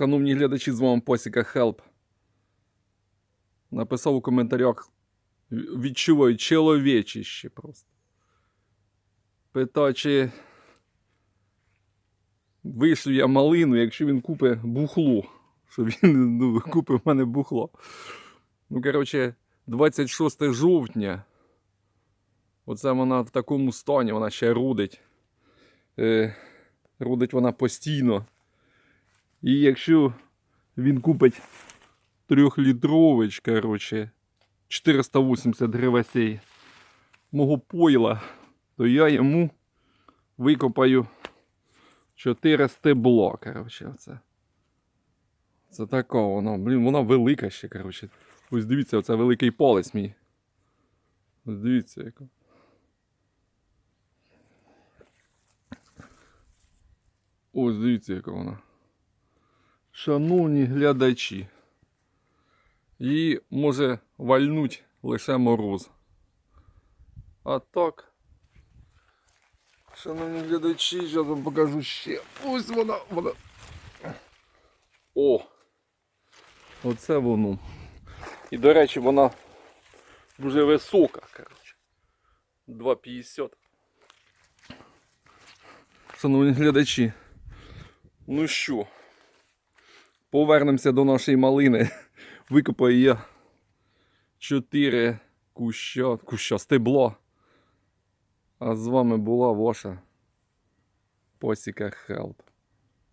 Шановні глядачі, з вами Посіка Хелп. Написав у коментарях, відчуваю чоловічище просто. Питав, чи вишлю я малину, якщо він купить бухло. Що він ну, купив в мене бухло. Ну, коротше, 26 жовтня. Оце вона в такому стані, вона ще рудить. Е, рудить вона постійно. І якщо він купить трьохлітрович, коротше, 480 гривасей мого пойла, то я йому викопаю 4 стебло, коротше, оце. Це така воно, блін, вона велика ще, коротше. Ось дивіться, оце великий палець мій. Ось дивіться, яка. Ось дивіться, яка вона. Шановні глядачі. Її може вальнуть лише мороз. А так. Шановні глядачі, зараз вам покажу ще. Ось вона, вона. О! Оце воно. І, до речі, вона дуже висока, коротше. 2,50. Шановні глядачі. Ну що, повернемося до нашої малини. Викопаю я 4 куща, куща стебло. А з вами була ваша Посіка Хелп.